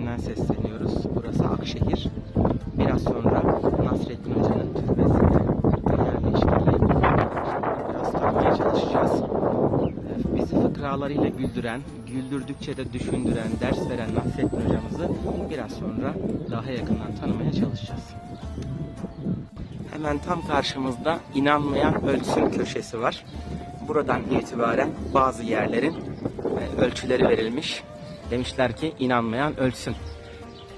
Türbesi'nden sesleniyoruz. Burası Akşehir. Biraz sonra Nasrettin Hoca'nın türbesine yerleştiği biraz tanımaya çalışacağız. Bizi fıkralarıyla güldüren, güldürdükçe de düşündüren, ders veren Nasrettin Hocamızı biraz sonra daha yakından tanımaya çalışacağız. Hemen tam karşımızda inanmayan ölçüm köşesi var. Buradan itibaren bazı yerlerin e, ölçüleri verilmiş. Demişler ki inanmayan ölçsün.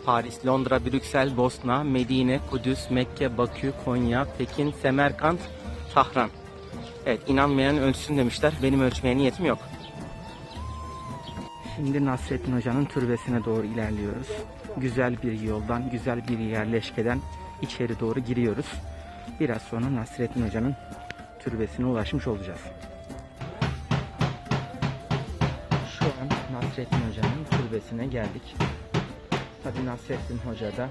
Paris, Londra, Brüksel, Bosna, Medine, Kudüs, Mekke, Bakü, Konya, Pekin, Semerkant, Tahran. Evet inanmayan ölçsün demişler. Benim ölçmeye niyetim yok. Şimdi Nasrettin Hoca'nın türbesine doğru ilerliyoruz. Güzel bir yoldan, güzel bir yerleşkeden içeri doğru giriyoruz. Biraz sonra Nasrettin Hoca'nın türbesine ulaşmış olacağız. Nasrettin Hoca'nın türbesine geldik. Tabi Nasrettin Hoca da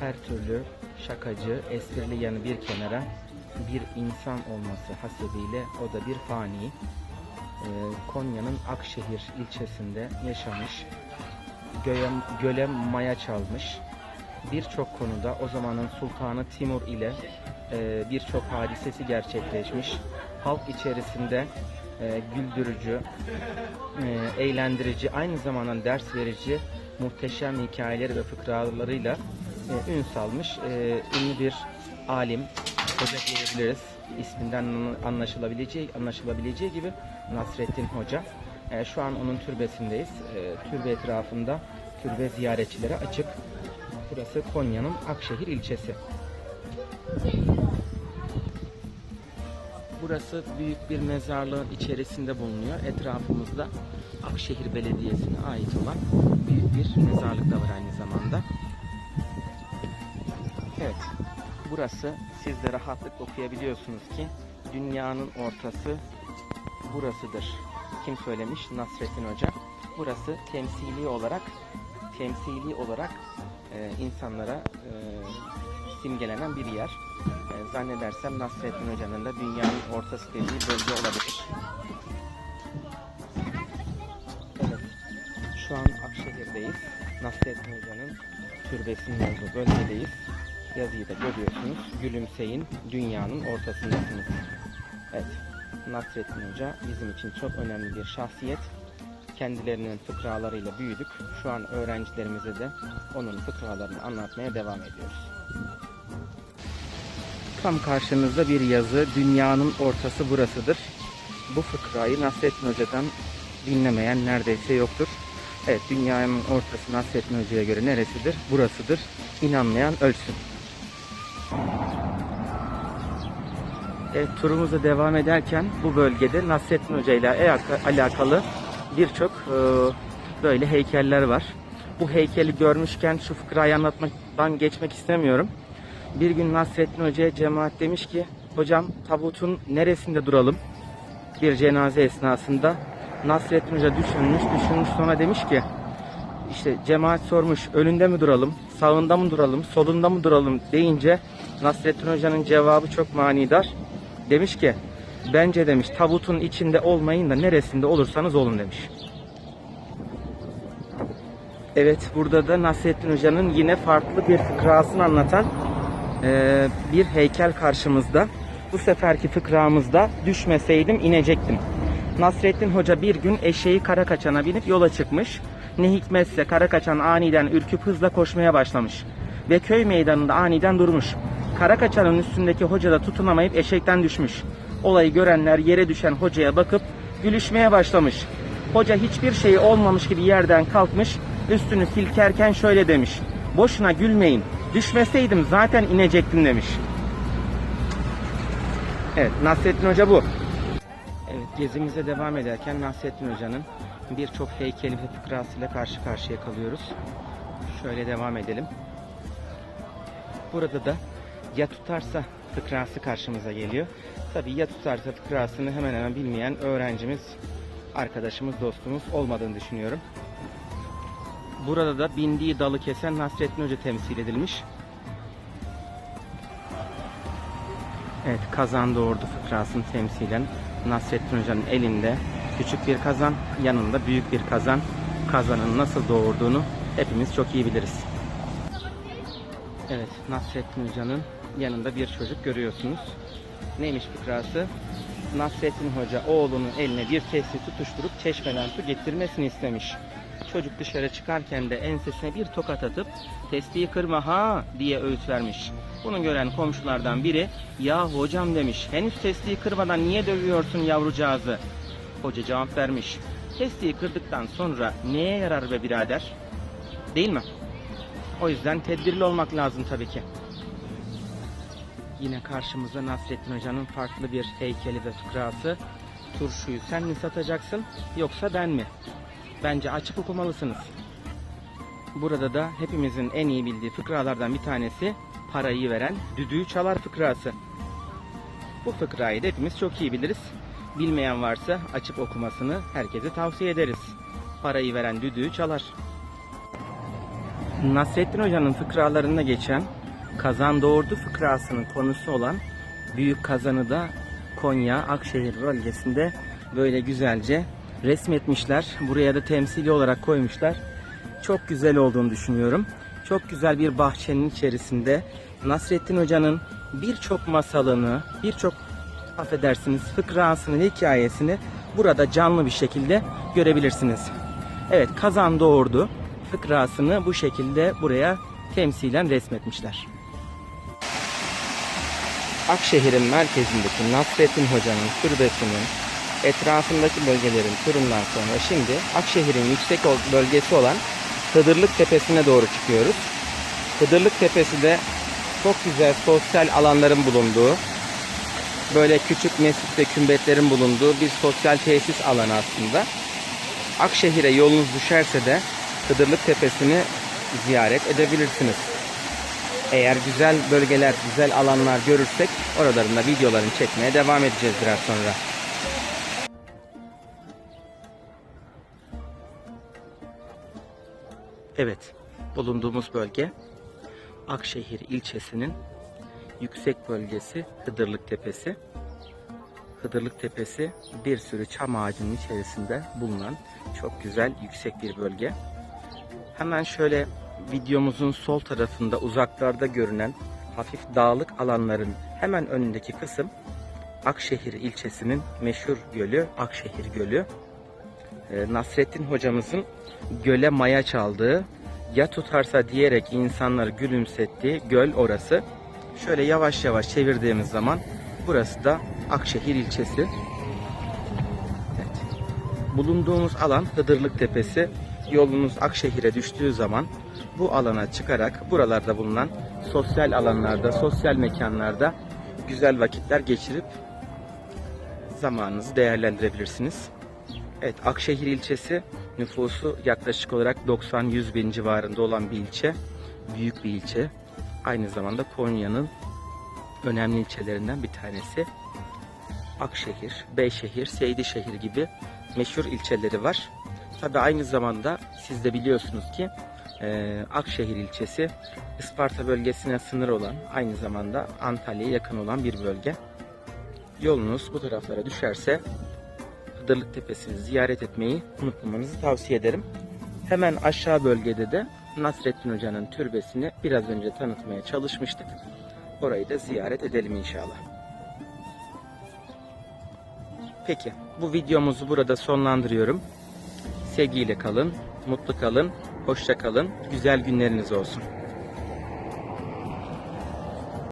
her türlü şakacı, esprili yanı bir kenara bir insan olması hasebiyle o da bir fani. Ee, Konya'nın Akşehir ilçesinde yaşamış, göğe, göle maya çalmış. Birçok konuda o zamanın Sultanı Timur ile e, birçok hadisesi gerçekleşmiş. Halk içerisinde e, güldürücü, e, eğlendirici, aynı zamanda ders verici muhteşem hikayeleri ve fıkralarıyla e, ün salmış e, ünlü bir alim, hoca diyebiliriz. İsminden anlaşılabileceği, anlaşılabileceği gibi Nasrettin Hoca. E, şu an onun türbesindeyiz. E, türbe etrafında türbe ziyaretçilere açık. Burası Konya'nın Akşehir ilçesi. Burası büyük bir mezarlığın içerisinde bulunuyor. Etrafımızda Akşehir Belediyesi'ne ait olan büyük bir mezarlık da var aynı zamanda. Evet, burası siz de rahatlıkla okuyabiliyorsunuz ki dünyanın ortası burasıdır. Kim söylemiş? Nasrettin Hoca. Burası temsili olarak temsili olarak e, insanlara e, simgelenen bir yer. E, zannedersem Nasrettin Hoca'nın da dünyanın ortası dediği bölge olabilir. Evet. Şu an Akşehir'deyiz. Nasrettin Hoca'nın türbesinin olduğu bölgedeyiz. Yazıyı da görüyorsunuz. Gülümseyin, dünyanın ortasındasınız. Evet. Nasrettin Hoca bizim için çok önemli bir şahsiyet. Kendilerinin fıkralarıyla büyüdük. Şu an öğrencilerimize de onun fıkralarını anlatmaya devam ediyoruz. Tam karşınızda bir yazı. Dünyanın ortası burasıdır. Bu fıkrayı Nasrettin Hoca'dan dinlemeyen neredeyse yoktur. Evet dünyanın ortası Nasrettin Hoca'ya göre neresidir? Burasıdır. İnanmayan ölçsün. Evet, turumuza devam ederken bu bölgede Nasrettin Hoca ile alaka- alakalı birçok e, böyle heykeller var. Bu heykeli görmüşken şu fıkrayı anlatmaktan geçmek istemiyorum. Bir gün Nasrettin Hoca'ya cemaat demiş ki hocam tabutun neresinde duralım? Bir cenaze esnasında Nasrettin Hoca düşünmüş düşünmüş sonra demiş ki işte cemaat sormuş önünde mi duralım, sağında mı duralım, solunda mı duralım deyince Nasrettin Hoca'nın cevabı çok manidar. Demiş ki bence demiş tabutun içinde olmayın da neresinde olursanız olun demiş. Evet burada da Nasrettin Hoca'nın yine farklı bir fıkrasını anlatan eee, bir heykel karşımızda. Bu seferki fıkramızda düşmeseydim inecektim. Nasrettin Hoca bir gün eşeği Karakaçan'a binip yola çıkmış. Ne hikmetse Karakaçan aniden ürküp hızla koşmaya başlamış. Ve köy meydanında aniden durmuş. Karakaçan'ın üstündeki hoca da tutunamayıp eşekten düşmüş. Olayı görenler yere düşen hocaya bakıp gülüşmeye başlamış. Hoca hiçbir şey olmamış gibi yerden kalkmış, üstünü silkerken şöyle demiş. Boşuna gülmeyin, düşmeseydim zaten inecektim demiş. Evet, Nasrettin Hoca bu. Evet, gezimize devam ederken Nasrettin Hoca'nın birçok heykeli ve fıkrasıyla karşı karşıya kalıyoruz. Şöyle devam edelim. Burada da ya tutarsa fıkrası karşımıza geliyor. Tabii ya tutarsa fıkrasını hemen hemen bilmeyen öğrencimiz, arkadaşımız, dostumuz olmadığını düşünüyorum. Burada da bindiği dalı kesen Nasrettin Hoca temsil edilmiş. Evet, kazan doğurdu fıkrasını temsilen Nasrettin Hoca'nın elinde küçük bir kazan, yanında büyük bir kazan. Kazanın nasıl doğurduğunu hepimiz çok iyi biliriz. Evet, Nasrettin Hoca'nın yanında bir çocuk görüyorsunuz. Neymiş fıkrası? Nasrettin Hoca oğlunun eline bir testi tutuşturup çeşmeden su getirmesini istemiş. Çocuk dışarı çıkarken de ensesine bir tokat atıp testiyi kırma ha diye öğüt vermiş. Bunu gören komşulardan biri ya hocam demiş henüz testiyi kırmadan niye dövüyorsun yavrucağızı? Hoca cevap vermiş. Testiyi kırdıktan sonra neye yarar be birader? Değil mi? O yüzden tedbirli olmak lazım tabii ki. Yine karşımızda Nasrettin Hoca'nın farklı bir heykeli ve fıkrası. Turşuyu sen mi satacaksın yoksa ben mi? Bence açıp okumalısınız. Burada da hepimizin en iyi bildiği fıkralardan bir tanesi parayı veren düdüğü çalar fıkrası. Bu fıkrayı da hepimiz çok iyi biliriz. Bilmeyen varsa açıp okumasını herkese tavsiye ederiz. Parayı veren düdüğü çalar. Nasrettin Hoca'nın fıkralarında geçen Kazan Doğurdu fıkrasının konusu olan Büyük Kazan'ı da Konya Akşehir bölgesinde böyle güzelce resmetmişler. Buraya da temsili olarak koymuşlar. Çok güzel olduğunu düşünüyorum. Çok güzel bir bahçenin içerisinde Nasrettin Hoca'nın birçok masalını, birçok affedersiniz fıkrasını, hikayesini burada canlı bir şekilde görebilirsiniz. Evet kazan doğurdu fıkrasını bu şekilde buraya temsilen resmetmişler. Akşehir'in merkezindeki Nasrettin Hoca'nın türbesinin etrafındaki bölgelerin turundan sonra şimdi Akşehir'in yüksek bölgesi olan Hıdırlık Tepesi'ne doğru çıkıyoruz. Hıdırlık Tepesi de çok güzel sosyal alanların bulunduğu, böyle küçük mescit ve kümbetlerin bulunduğu bir sosyal tesis alanı aslında. Akşehir'e yolunuz düşerse de Hıdırlık Tepesi'ni ziyaret edebilirsiniz. Eğer güzel bölgeler, güzel alanlar görürsek oraların da videolarını çekmeye devam edeceğiz biraz sonra. Evet, bulunduğumuz bölge Akşehir ilçesinin yüksek bölgesi Hıdırlık Tepesi. Hıdırlık Tepesi bir sürü çam ağacının içerisinde bulunan çok güzel yüksek bir bölge. Hemen şöyle videomuzun sol tarafında uzaklarda görünen hafif dağlık alanların hemen önündeki kısım Akşehir ilçesinin meşhur gölü Akşehir Gölü. Ee, Nasrettin hocamızın göle maya çaldığı, ya tutarsa diyerek insanları gülümsettiği göl orası. Şöyle yavaş yavaş çevirdiğimiz zaman burası da Akşehir ilçesi. Evet. Bulunduğumuz alan Hıdırlık Tepesi. Yolunuz Akşehir'e düştüğü zaman bu alana çıkarak buralarda bulunan sosyal alanlarda, sosyal mekanlarda güzel vakitler geçirip zamanınızı değerlendirebilirsiniz. Evet, Akşehir ilçesi nüfusu yaklaşık olarak 90-100 bin civarında olan bir ilçe. Büyük bir ilçe. Aynı zamanda Konya'nın önemli ilçelerinden bir tanesi. Akşehir, Beyşehir, Seydişehir gibi meşhur ilçeleri var. Tabi aynı zamanda siz de biliyorsunuz ki e, Akşehir ilçesi Isparta bölgesine sınır olan aynı zamanda Antalya'ya yakın olan bir bölge. Yolunuz bu taraflara düşerse Hıdırlık Tepesi'ni ziyaret etmeyi unutmamanızı tavsiye ederim. Hemen aşağı bölgede de Nasrettin Hoca'nın türbesini biraz önce tanıtmaya çalışmıştık. Orayı da ziyaret edelim inşallah. Peki bu videomuzu burada sonlandırıyorum. Sevgiyle kalın, mutlu kalın, hoşça kalın, güzel günleriniz olsun.